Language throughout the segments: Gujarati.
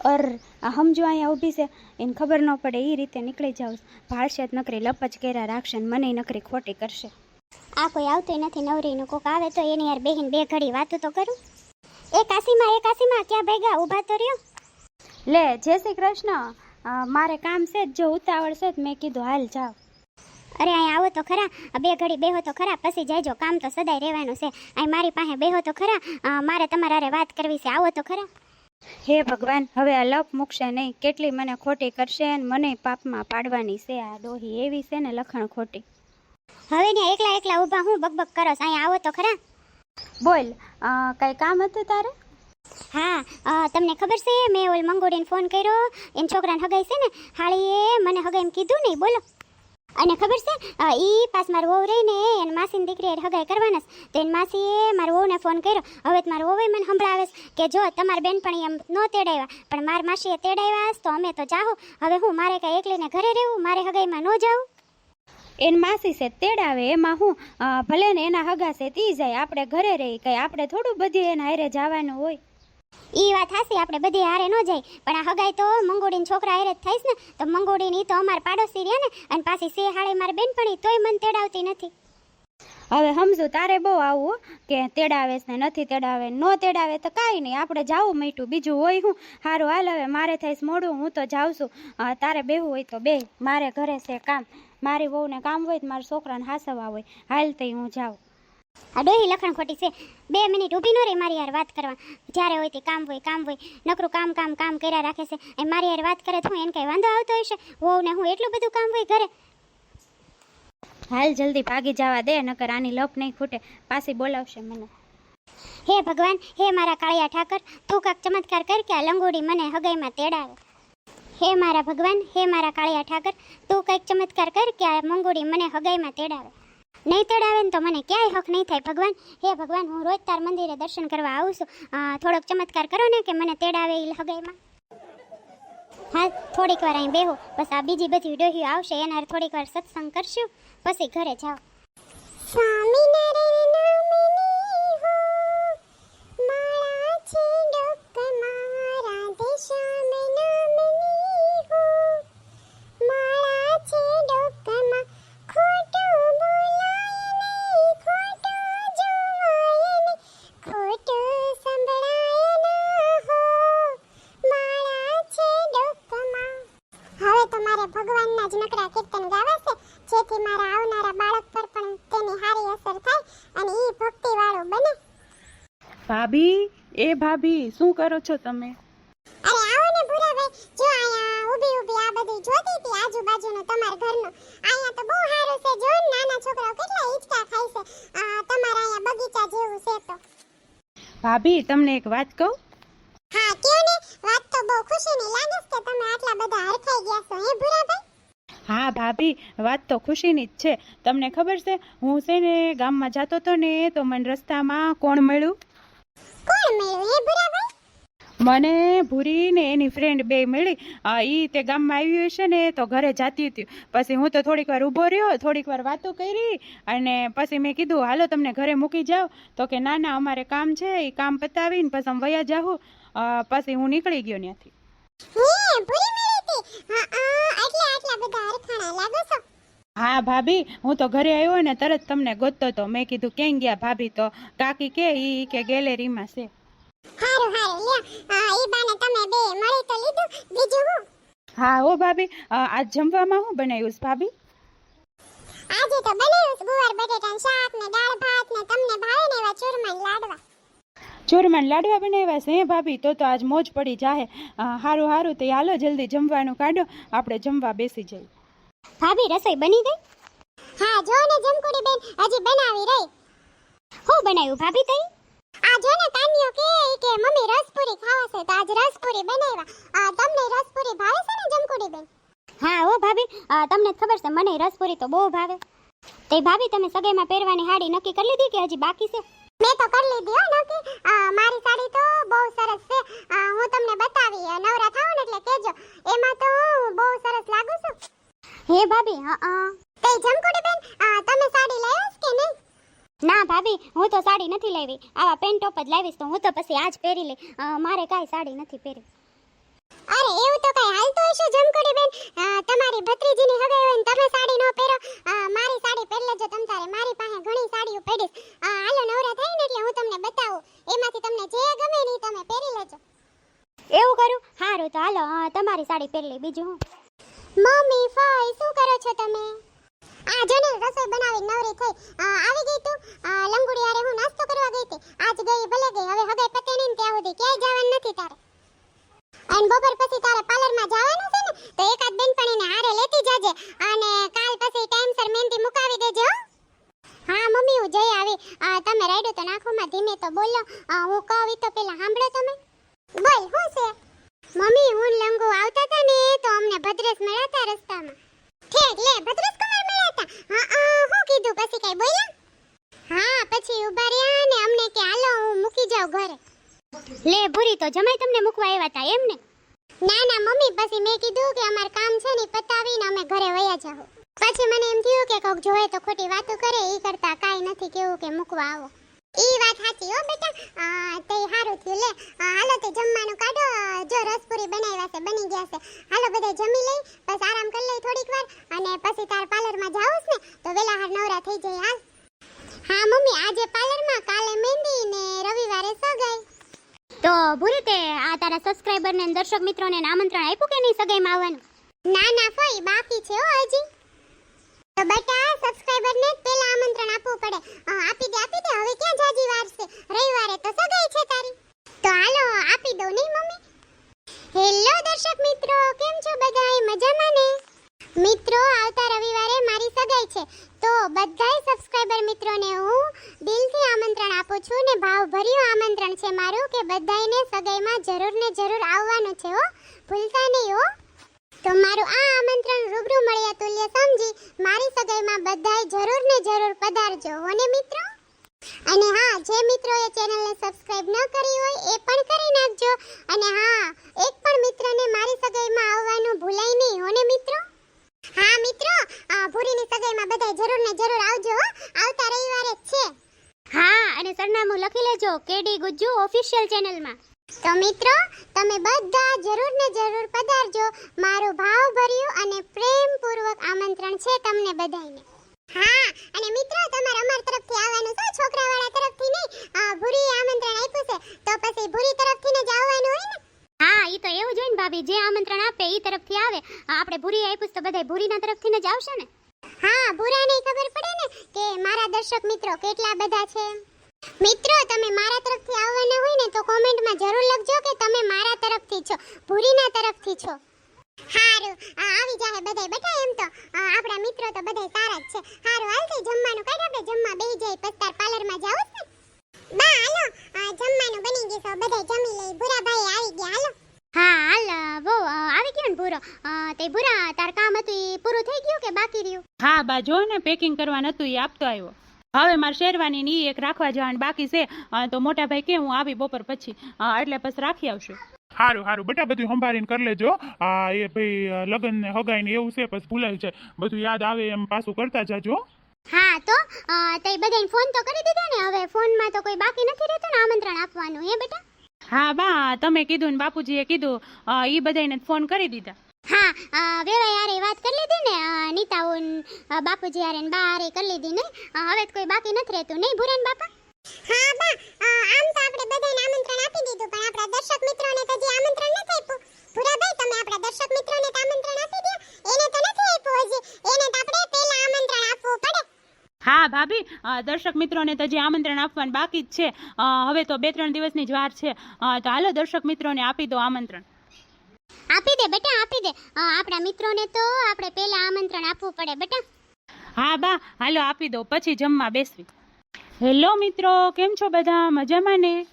અર હમ જો અહીંયા ઊભી છે એને ખબર ન પડે એ રીતે નીકળી જાઉં ભાળશે જ નકરી લપચ કર્યા રાખશે ને મને નકરી ખોટી કરશે. આ કોઈ આવતું નથી નવરીનું કોક આવે તો એની યાર બેહીન બે ઘડી વાતો તો કરું. એ કાશીમાં એ કાશીમાં ક્યાં ભેગા ઊભા તો રહ્યો? લે જય શ્રી કૃષ્ણ. મારે કામ છે જ જો ઉતાવળ છે જ મેં કીધું હાલ જાઓ. અરે અહીં આવો તો ખરા. બે ઘડી બેહો તો ખરા પછી જઈજો કામ તો સદાય રહેવાનું છે. અહીં મારી પાસે બેહો તો ખરા. મારે તમારા વાત કરવી છે આવો તો ખરા. હે ભગવાન હવે આ લપ મૂકશે નહીં. કેટલી મને ખોટી કરશે અને મને પાપમાં પાડવાની છે. આ ડોહી એવી છે ને લખણ ખોટી. હવે ને એકલા એકલા ઊભા હું બકબક કરો અહીંયા આવો તો ખરા. બોલ કાંઈ કામ હતું તારે? હા તમને ખબર છે મેં ઓલ મંગોડીને ફોન કર્યો. એમ છોકરાને હગાઈ છે ને? હાળીએ મને હગાઈ એમ કીધું નહીં. બોલો. અને ખબર છે? એ પાસ મારું વહુ રહીને એને માસીની દીકરી હગાઈ કરવાના તો એની માસીએ મારું વહુને ફોન કર્યો. હવે તો મારા વહુએ મને સંભળાવે કે જો તમારી બેનપણી એમ ન તેડાવ્યા પણ મારી માસીએ તેડાવ્યા તો અમે તો જાહો. હવે હું મારે કાંઈ એકલીને ઘરે રહેવું? મારે હગાઈમાં ન જાઉં એન માસી છે તેડાવે, એમાં હું ભલે ને એના હગા છે તી જાય, આપણે ઘરે રહી કઈ આપણે થોડું બધું એના હારે જવાનું હોય. ઈ વાત હાસી આપણે બધી હારે ન જાય પણ આ હગાઈ તો મંગોડીન છોકરા હારે જ થઈશ ને, તો મંગોડીન ઈ તો અમાર પાડોશી રહ્યા ને, અને પાછી સે હાળે મારી બેનપણી, તોય મન તેડાવતી નથી. હવે સમજુ તારે બહુ આવું કે તેડાવે ને નથી તેડાવે, નો તેડાવે તો કાંઈ નહીં, આપણે જાવું મીઠું, બીજું હોય હું. સારું હાલ હવે મારે થઈશ મોડું, હું તો જાઉં છું. તારે બેહવું હોય તો બે મારે ઘરે છે કામ. મારી વહુને કામ હોય તો મારા છોકરાને હાસવા હોય. હાલ તઈ હું જાઉં. આ ડોહી લખણ ખોટી છે. બે મિનિટ ઊભી ન રહી મારી યાર વાત કરવા. જ્યારે હોય તે કામ હોય કામ હોય. નકરું કામ કામ કામ કર્યા રાખે છે. એ મારી યાર વાત કરે તો એને કંઈ વાંધો આવતો હશે? વહુ ને હું એટલું બધું કામ હોય ઘરે? હાલ જલ્દી ભાગી જવા દે નકર આની લપ નહીં ખૂટે. પાછી બોલાવશે મને. હે ભગવાન હે મારા કાળિયા ઠાકર તું કાંક ચમત્કાર કર કે આ લંગોડી મને હગાઈમાં તેડાવે. હે મારા ભગવાન હે મારા કાળિયા ઠાકર તું કંઈક ચમત્કાર કર કે આ મંગોડી મને હગાઈમાં તેડાવે. નહીં તેડાવે ને તો મને ક્યાંય હક નહીં થાય. ભગવાન, હે ભગવાન, હું રોજ તાર મંદિરે દર્શન કરવા આવું છું. થોડોક ચમત્કાર કરો ને કે મને તેડાવે એ હગાઈમાં હા થોડીક વાર અહીં બેહો. બસ આ બીજી બધી ડોહીઓ આવશે. એના થોડીક વાર સત્સંગ કરશું. પછી ઘરે જાઓ. ભગવાનના જ નકરા કીર્તન ગાવા છે. જેથી મારા આવનારા બાળક પર પણ તેની સારી અસર થાય અને એ ભક્તિ વાળો બને. ભાભી એ ભાભી શું કરો છો તમે? અરે આવો ને ભૂરાભાઈ જો અહીંયા ઊભી ઊભી આ બધું જોતી હતી આજુબાજુનું તમાર ઘરનું. અહીંયા તો બહુ સારું છે. જો નાના છોકરાઓ કેટલા ઈચકા ખાય છે. આ તમારા અહીંયા બગીચા જેવું છે તો. ભાભી તમને એક વાત કહું? હા કયો ને? વાત તો બહુ ખુશીની લાગે છે આટલા બધા હરખાઈ ગયા છો હે ભૂરાભાઈ હા ભાભી વાત તો ખુશીની જ છે. તમને ખબર છે હું છે ને ગામમાં જતો હતો ને તો મને રસ્તામાં કોણ મળ્યું? કોણ મળ્યું હે ભૂરાભાઈ મને ભૂરી ને એની ફ્રેન્ડ બે મળી. એ તે ગામમાં આવ્યું હશે ને તો ઘરે જાતી હતી. પછી હું તો થોડીક વાર ઊભો રહ્યો થોડીક વાર વાતો કરી અને પછી મેં કીધું હાલો તમને ઘરે મૂકી જાઓ. તો કે ના ના અમારે કામ છે એ કામ પતાવીને પછી અમે વયા જાઉં. પછી હું નીકળી ગયો ત્યાંથી. હે ભૂરી મળી હતી હા આ આટલા બધા હરખાણા લાગો છો હા ભાભી હું તો ઘરે આવ્યો ને તરત તમને ગોતતો તો. મેં કીધું કેમ ગયા ભાભી? તો કાકી કે ઈ કે ગેલેરીમાં છે. હારું હારું લ્યો. આ ઈ બાને તમે બે મળી તો લીધું. બીજું હું? હા ઓ ભાભી. આજ જમવામાં શું બનાવ્યું છે ભાભી? આજે તો બનાવ્યું ગુવાર બટેટાનું શાક ને દાળ ભાત ને તમને ભાવે ને એવા ચૂરમા લાડવા. ચોરમાન લાડવા બનાવ્યા છે હે ભાભી? તો તો આજ મોજ પડી જાહે. હારું હારું તો હાલો જલ્દી જમવાનું કાઢો. આપણે જમવા બેસી જઈએ. ભાભી રસોઈ બની ગઈ? હા જો ને જમકુડી બેન હજી બનાવી રહી. હું બનાવ્યું ભાભી તઈ? આ જો ને તાન્યો કે કે મમ્મી રસપુરી ખાવા છે. તો આજ રસપુરી બનાવ્યા. આ તમને રસપુરી ભાવે છે ને જમકુડી બેન? હા હો ભાભી. તમને ખબર છે મને રસપુરી તો બહુ ભાવે. તે ભાભી તમે સગાઈમાં પહેરવાની હાડી નક્કી કરી લીધી કે હજી બાકી છે? મેં તો કરી લીધી હો નક્કી. મારી સાડી તો બહુ સરસ છે. હું તમને બતાવી નવરા ને એટલે કેજો એમાં તો હું બહુ સરસ લાગુ છું. હે ભાભી હા તે જમકુડી બેન તમે સાડી લાવ્યા કે નહીં? ના ભાભી હું તો સાડી નથી લાવી. આવા પેન્ટ ટોપ જ લાવીશ તો હું તો પછી આજ પહેરી લઈ. મારે કાંઈ સાડી નથી પહેરી. જમકોડી બેન? તમારી ભત્રીજીની હવે હોય ને તમે સાડી ન સાડી પહેરલી બીજું હું? મમ્મી, ફાઈ, શું કરો છો તમે? આ જો ને રસોઈ બનાવી નવરી થઈ. આવી ગઈ તું? લંગુડી આરે હું નાસ્તો કરવા ગઈ હતી આજ ગઈ ભલે ગઈ હવે હગાઈ પતે નહીં ને ત્યાં સુધી ક્યાંય જવાનું નથી તારે અને બપોર પછી તારે પાર્લરમાં જવાનું છે ને તો એકાદ બેનપણીને હારે લેતી જાજે અને કાલ પછી ટાઈમસર મહેંદી મુકાવી દેજો હો. હા મમ્મી હું જઈ આવી અ, તમે રાયડું તો નાખોમાં ધીમે તો બોલો અ, હું કહું ઈ તો પેલા સાંભળો તમે બોલ શું છે મમ્મી હું ને લંગુ આવતા હતા ને તો અમને ભદ્રેશ મળ્યા હતા રસ્તામાં ઠેક લે ભદ્રેશ કુમાર મળ્યા હતા. હા આ, હું કીધું પછી કઈ બોલ્યા? હા પછી ઊભા રહ્યા ને અમને કે હાલો હું મૂકી જાઉં ઘરે. લે ભૂરી તો જમાઈ તમને મૂકવા આવ્યા હતા એમ ને? ના ના મમ્મી પછી મેં કીધું કે અમાર કામ છે ને પતાવીને અમે ઘરે વયા જાવ પછી મને એમ થયું કે કોક જોવે તો ખોટી વાતો કરે એ કરતા કાઈ નથી કેવું કે મૂકવા આવો. ઈ વાત સાચી હો બેટા. તે હારું થયું લે. હાલો તે જમવાનું કાઢો. જો રસપુરી બનાવ્યા છે બની ગયા છે. હાલો બધા જમી લઈ બસ આરામ કરી લઈ થોડીક વાર અને પછી તાર પાર્લરમાં જાવું ને તો વેલા હાર નવરા થઈ જાય હાલ. હા મમ્મી આજે પાર્લરમાં કાલે મહેંદી ને રવિવારે સગાઈ. તો ભૂરી તે આ તારા સબસ્ક્રાઇબર ને દર્શક મિત્રોને આમંત્રણ આપ્યું કે નહીં સગાઈમાં આવવાનું? ના ના ફોઈ બાકી છે હો હજી. તો બેટા સબસ્ક્રાઇબર ને પેલા આમંત્રણ આપવું પડે. આપી દે આપી દે, હવે ક્યાં જાજી વાર છે? રવિવારે તો સગાઈ છે તારી. તો હાલો, આપી દઉં નહીં, મમ્મી? હેલો દર્શક મિત્રો, કેમ છો બધાય? મજામાં ને? મિત્રો, આવતા રવિવારે મારી સગાઈ છે. તો બધાય સબસ્ક્રાઇબર મિત્રોને હું દિલથી આમંત્રણ આપું છું ને ભાવભર્યું આમંત્રણ છે મારું કે બધાયને સગાઈમાં જરૂર ને જરૂર આવવાનું છે, હો. ભૂલતા નહીં, હો. તો મારું આ આમંત્રણ રૂબરૂ મળ્યા તુલ્ય સમજી. મારી સગાઈમાં બધાય જરૂર ને જરૂર પધારજો હોને મિત્રો? અને હા, જે મિત્રોએ ચેનલને સબસ્ક્રાઇબ ન કરી હોય એ પણ કરી નાખજો. અને હા, એક પણ મિત્રને મારી સગાઈમાં આવવાનું ભૂલાય નહીં હોને મિત્રો? હા, મિત્રો ભૂરીની સગાઈમાં બધાય જરૂર ને જરૂર આવજો. આવતા રવિવારે જ છે. હા, અને સરનામું લખી લેજો, કેડી ગુજ્જુ ઓફિશિયલ ચેનલમાં. તો મિત્રો, તમે બધા જરૂર ને જરૂર પધારજો. મારું ભાવભર્યું અને પ્રેમપૂર્વક આમંત્રણ છે તમને બધાને હા, અને મિત્રો, તમારે અમાર તરફથી આવવાનું છે, છોકરાવાળા તરફથી નહીં. ભૂરી આમંત્રણ આપ્યું છે, તો પછી ભૂરી તરફથી ને જ આવવાનું હોય ને? હા એ તો એવું જ ને ભાભી, જે આમંત્રણ આપે એ તરફથી આવે. આપણે ભૂરી આપ્યું તો બધાય ભૂરીના તરફથી ને જ આવશે ને? હા, ભૂરાને ખબર પડે ને કે મારા દર્શક મિત્રો કેટલા બધા છે? મિત્રો તમે મારા તરફથી આવવાના હોય ને તો કોમેન્ટમાં જરૂર લખજો કે તમે મારા તરફથી છો ભૂરીના તરફથી છો. હારું આ આવી જાહે બધાય બેટા એમ તો. આપણા મિત્રો તો બધાય સારા જ છે. હારું હાલ થઈ જમવાનું કાઢ આપણે જમવા બેહી જાય પછી પાર્લરમાં જાવ છે ને. બા હાલો જમવાનું બની ગયું છે બધાય જમી લઈ. ભૂરાભાઈ આવી ગયા હાલો. હા હાલ વો આવી ગયો ને ભૂરો. તે ભૂરા તાર કામ હતું એ પૂરું થઈ ગયું કે બાકી રહ્યું? હા બા જો ને પેકિંગ કરવા હતું એ આપતો આવ્યો. હવે મારે શેરવાની ને એક રાખવા જવાનું બાકી છે. તો મોટા ભાઈ કે હું આવી બપોર પછી. એટલે પછી રાખી આવશે. હારું હારું. બેટા બધું સંભાળીને કરી લેજો. આ એ ભાઈ લગ્ન ને હગાઈ ને એવું છે પછી ભૂલાઈ જાય. બધું યાદ આવે એમ પાછું કરતા જાજો. હા તો તે બધાને ફોન તો કરી દીધા ને? હવે ફોનમાં તો કોઈ બાકી નથી રહેતું ને આમંત્રણ આપવાનું હે બેટા? હા બા તમે કીધું ને બાપુજીએ કીધું. એ બધાને ફોન કરી દીધા. હા અ, યાર એ વાત કરી લીધી ને? અ, અ, બાપુજી હારે બા હારે કરી લીધી ને? હવે તો કોઈ બાકી નથી રહેતું. નહીં ભૂરેન બાપા? હા બા આ, આમ તો આપણે બધાને આમંત્રણ આપી દીધું પણ આપણા દર્શક મિત્રોને તો હજી આમંત્રણ નથી આપ્યું. ભૂરાભાઈ તમે આપણા દર્શક મિત્રોને તો આમંત્રણ આપી દો. એને તો નથી આપ્યું હજી. એને તો આપણે પહેલા આમંત્રણ આપવું પડે. હા ભાભી દર્શક મિત્રોને તો જે આમંત્રણ આપવાનું બાકી જ છે. હવે તો બે ત્રણ દિવસની જ વાર છે. તો હાલો દર્શક મિત્રોને આપી દો આમંત્રણ. આપી દે બેટા, આપી દે. આપણા મિત્રોને તો આપણે પહેલા આમંત્રણ આપવું પડે બેટા. હા, બા, હાલો, આપી દો પછી જમવા બેસવી. હેલો, મિત્રો, કેમ છો બધા? મજામાં ને?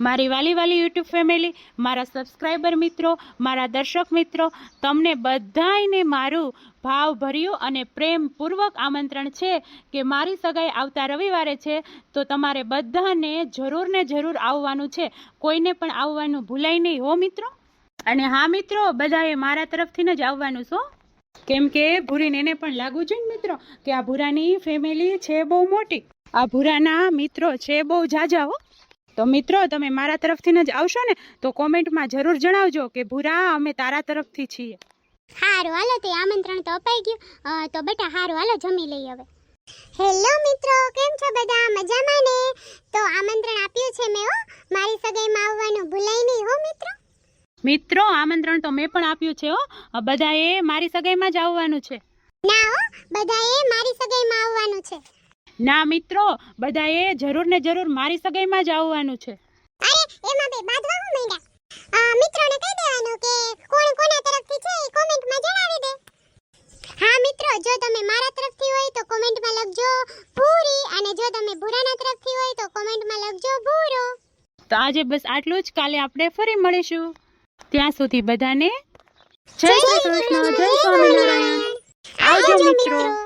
મારી વાલી વાલી યુટ્યુબ ફેમિલી, મારા સબસ્ક્રાઈબર મિત્રો, મારા દર્શક મિત્રો, તમને બધાને મારું ભાવભર્યું અને પ્રેમપૂર્વક આમંત્રણ છે કે મારી સગાઈ આવતા રવિવારે છે, તો તમારે બધાને જરૂર ને જરૂર આવવાનું છે. કોઈને પણ આવવાનું ભૂલાય નહીં, હો, મિત્રો. અને હા મિત્રો, બધાએ મારા તરફથી જ આવવાનું છો. કેમ કે ભૂરીને એને પણ લાગુ છે ને મિત્રો, કે આ ભૂરાની ફેમિલી છે બહુ મોટી. આ ભૂરાના મિત્રો છે બહુ જાજા હો. તો મિત્રો, તમે મારા તરફથી જ આવશો ને, તો કોમેન્ટમાં જરૂર જણાવજો કે ભૂરા, અમે તારા તરફથી છીએ. હારું, હાલો, તે આમંત્રણ તો અપાઈ ગયું. તો બેટા, હારું, હાલો, જમી લઈ હવે. હેલો મિત્રો, કેમ છો બધા? મજામાં ને? તો આમંત્રણ આપ્યું છે મેં, હો. મારી સગાઈમાં આવવાનું ભૂલાય નહીં, હો, મિત્રો. મિત્રો આમંત્રણ તો મેં પણ આપ્યું છે હો. બધાએ મારી સગાઈમાં જ આવવાનું છે. ના હો. બધાએ મારી સગાઈમાં આવવાનું છે. ના મિત્રો બધાએ જરૂર ને જરૂર મારી સગાઈમાં જ આવવાનું છે. અરે એમાં બે બાદવા હું માંડ્યા? આ મિત્રોને કહી દેવાનું કે કોણ કોના તરફથી છે એ કોમેન્ટમાં જણાવી દે. હા મિત્રો જો તમે મારા તરફથી હોય તો કોમેન્ટમાં લખજો ભૂરી અને જો તમે ભૂરાના તરફથી હોય તો કોમેન્ટમાં લખજો ભૂરો. તો આજે બસ આટલું જ. કાલે આપણે ફરી મળીશું. ત્યાં સુધી બધાને જય શ્રી કૃષ્ણ જય સ્વામિનારાયણ. આવજો મિત્રો.